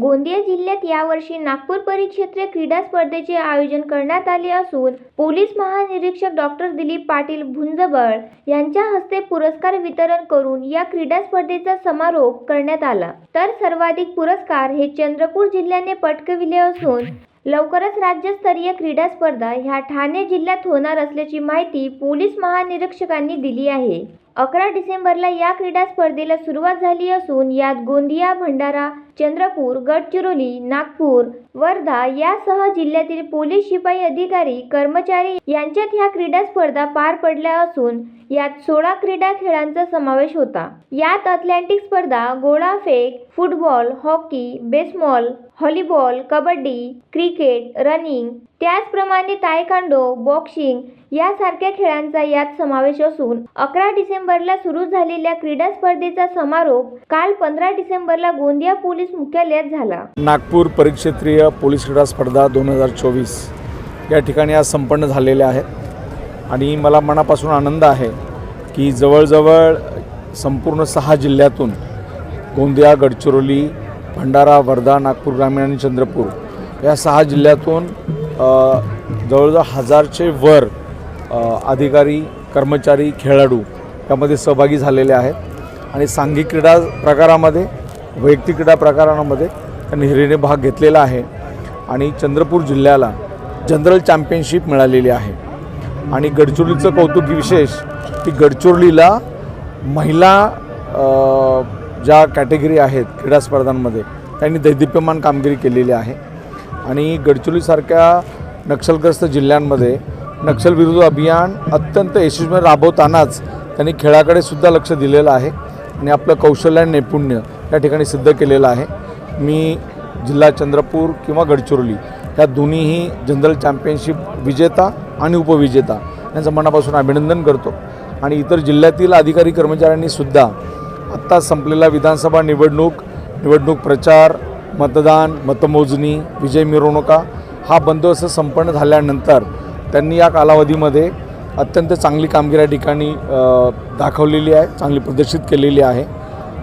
गोंदिया जिल्ह्यात यावर्षी नागपूर परिक्षेत्र क्रीडा स्पर्धेचे आयोजन करण्यात आले असून पोलीस महानिरीक्षक डॉक्टर दिलीप पाटील भुंजबळ यांच्या हस्ते पुरस्कार वितरण करून या क्रीडा स्पर्धेचा समारोप करण्यात आला. तर सर्वाधिक पुरस्कार हे चंद्रपूर जिल्ह्याने पटकविले असून लवकरच राज्यस्तरीय क्रीडा स्पर्धा ह्या ठाणे जिल्ह्यात होणार असल्याची माहिती पोलीस महानिरीक्षकांनी दिली आहे. अकरा डिसेंबरला या क्रीडा स्पर्धेला सुरुवात झाली असून यात गोंदिया भंडारा चंद्रपूर गडचिरोली नागपूर वर्धा यासह जिल्ह्यातील पोलीस शिपाई अधिकारी कर्मचारी यांच्यात ह्या क्रीडा स्पर्धा पार पडल्या असून यात सोळा क्रीडा खेळांचा समावेश होता. यात अथलेटिक स्पर्धा गोळाफेक football hockey baseball volleyball kabaddi cricket running त्याचप्रमाणे तायकांडो बॉक्सिंग यासारख्या खेळांचा यात समावेश असून अकरा डिसेंबरला सुरू झालेल्या क्रीडा स्पर्धेचा समारोप काल पंधरा डिसेंबरला गोंदिया पोलीस मुख्यालयात झाला. नागपूर परिक्षेत्रीय पोलीस क्रीडा स्पर्धा दोन हजार चोवीस या ठिकाणी आज संपन्न झालेल्या आहेत. आणि मला मनापासून आनंद आहे की जवळजवळ संपूर्ण सहा जिल्ह्यातून गोंदिया गडचिरोली भंडारा वर्धा नागपूर ग्रामीण आणि चंद्रपूर या सहा जिल्ह्यातून जवळजवळ हजारचे वर अधिकारी कर्मचारी खेळाडू यामध्ये सहभागी झालेले आहेत. आणि सांघिक क्रीडा प्रकारामध्ये वैयक्तिक क्रीडा प्रकारांमध्ये त्यांनी हिरेने भाग घेतलेला आहे आणि चंद्रपूर जिल्ह्याला जनरल चॅम्पियनशिप मिळालेली आहे. आणि गडचिरोलीचं कौतुक विशेष की गडचिरोलीला महिला ज्या कॅटेगरी आहेत क्रीडा स्पर्धांमध्ये त्यांनी दैदिप्यमान कामगिरी केलेली आहे. आणि गडचिरोलीसारख्या नक्षलग्रस्त जिल्ह्यांमध्ये नक्षलविरोधी अभियान अत्यंत यशस्वी राबवतानाच त्यांनी खेळाकडे सुद्धा लक्ष दिलेलं आहे. आणि आपलं कौशल्य आणि नैपुण्य या ठिकाणी सिद्ध केलेलं आहे. मी जिल्हा चंद्रपूर किंवा गडचिरोली या दोन्हीही जनरल चॅम्पियनशिप विजेता आणि उपविजेता यांचं मनापासून अभिनंदन करतो. आणि इतर जिल्ह्यातील अधिकारी कर्मचाऱ्यांनीसुद्धा आत्ता संपलेला विधानसभा निवडणूक निवडणूक प्रचार मतदान मतमोजणी विजय मिरवणुका हा बंदोबस्त संपन्न झाल्यानंतर त्यांनी या कालावधीमध्ये अत्यंत चांगली कामगिरी या ठिकाणी दाखवलेली आहे चांगली प्रदर्शित केलेली आहे.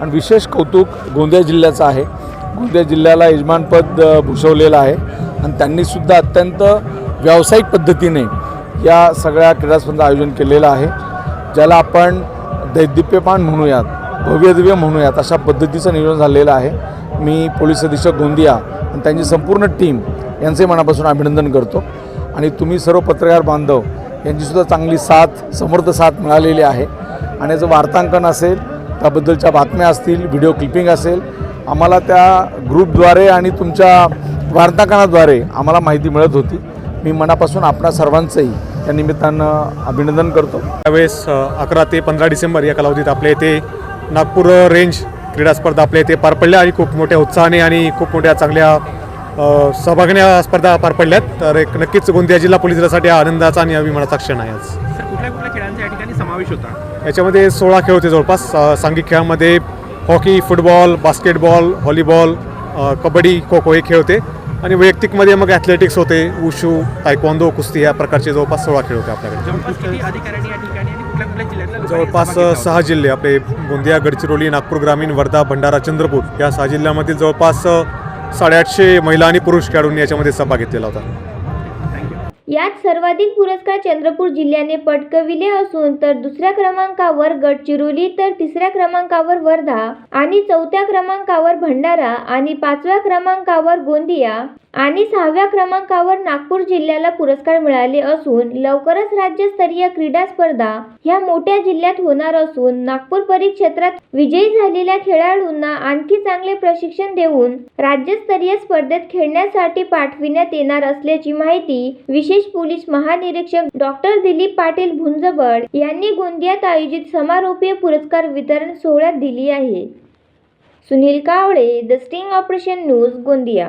आणि विशेष कौतुक गोंदिया जिल्ह्याचं आहे. गोंदिया जिल्ह्याला यजमानपद भूषवलेलं आहे. आणि त्यांनीसुद्धा अत्यंत व्यावसायिक पद्धतीने या सगळ्या क्रीडा स्पर्धा आयोजन केलेलं आहे. ज्याला आपण दैदिप्यपान म्हणूयात भव्यदिव्य म्हणूयात अशा पद्धतीचं नियोजन झालेलं आहे. मी पोलीस अधीक्षक गोंदिया आणि त्यांची संपूर्ण टीम यांचे मनापासून अभिनंदन करतो. आणि तुम्ही सर्व पत्रकार बांधव यांचीसुद्धा चांगली साथ समर्थ साथ मिळालेली आहे. आणि याचं वार्तांकन असेल त्याबद्दलच्या बातम्या असतील व्हिडिओ क्लिपिंग असेल आम्हाला त्या ग्रुपद्वारे आणि तुमच्या वार्तांकनाद्वारे आम्हाला माहिती मिळत होती. मी मनापासून आपणा सर्वांचंही या निमित्तानं अभिनंदन करतो. त्यावेळेस अकरा ते पंधरा डिसेंबर या कालावधीत आपल्या इथे नागपूर रेंज क्रीडा स्पर्धा आपल्या इथे पार पडल्या आणि खूप मोठ्या उत्साहाने आणि खूप मोठ्या चांगल्या सहभागण्या स्पर्धा पार पडल्यात. तर एक नक्कीच गोंदिया जिल्हा पोलीस दलासाठी हा आनंदाचा आणि अभिमानाचा क्षण आहे आज. कुठल्या कुठल्या खेळांचा या ठिकाणी समावेश होता? याच्यामध्ये सोळा खेळ होते जवळपास. सांघिक खेळामध्ये hockey football basketball volleyball kabaddi kho kho हे खेळ होते. आणि वैयक्तिकमध्ये मग ॲथलेटिक्स होते उशू तायक्वांदो कुस्ती या प्रकारचे जवळपास सोळा खेळ होते आपल्याकडे. जवळपास सहा जिल्हे आपले गोंदिया गडचिरोली नागपूर ग्रामीण वर्धा भंडारा चंद्रपूर या सहा जिल्ह्यामधील जवळपास साडेआठशे महिला आणि पुरुष खेळाडूंनी याच्यामध्ये सहभाग घेतलेला होता. यात सर्वाधिक पुरस्कार चंद्रपूर जिल्ह्याने पटकविले असून तर दुसऱ्या क्रमांकावर गडचिरोली तर तिसऱ्या क्रमांकावर वर्धा आणि चौथ्या क्रमांकावर भंडारा आणि पाचव्या क्रमांकावर गोंदिया. आणि सहाव्या क्रमांकावर नागपूर जिल्ह्याला पुरस्कार मिळाले असून लवकरच राज्यस्तरीय क्रीडा स्पर्धा ह्या मोठ्या जिल्ह्यात होणार असून नागपूर परिक्षेत्रात विजयी झालेल्या खेळाडूंना आणखी चांगले प्रशिक्षण देऊन राज्यस्तरीय स्पर्धेत खेळण्यासाठी पाठविण्यात येणार असल्याची माहिती विशेष पोलीस महानिरीक्षक डॉक्टर दिलीप पाटील भुंजबळ यांनी गोंदियात आयोजित समारोपीय पुरस्कार वितरण सोहळ्यात दिली आहे. Sunil Kawale the sting operation news Gondia.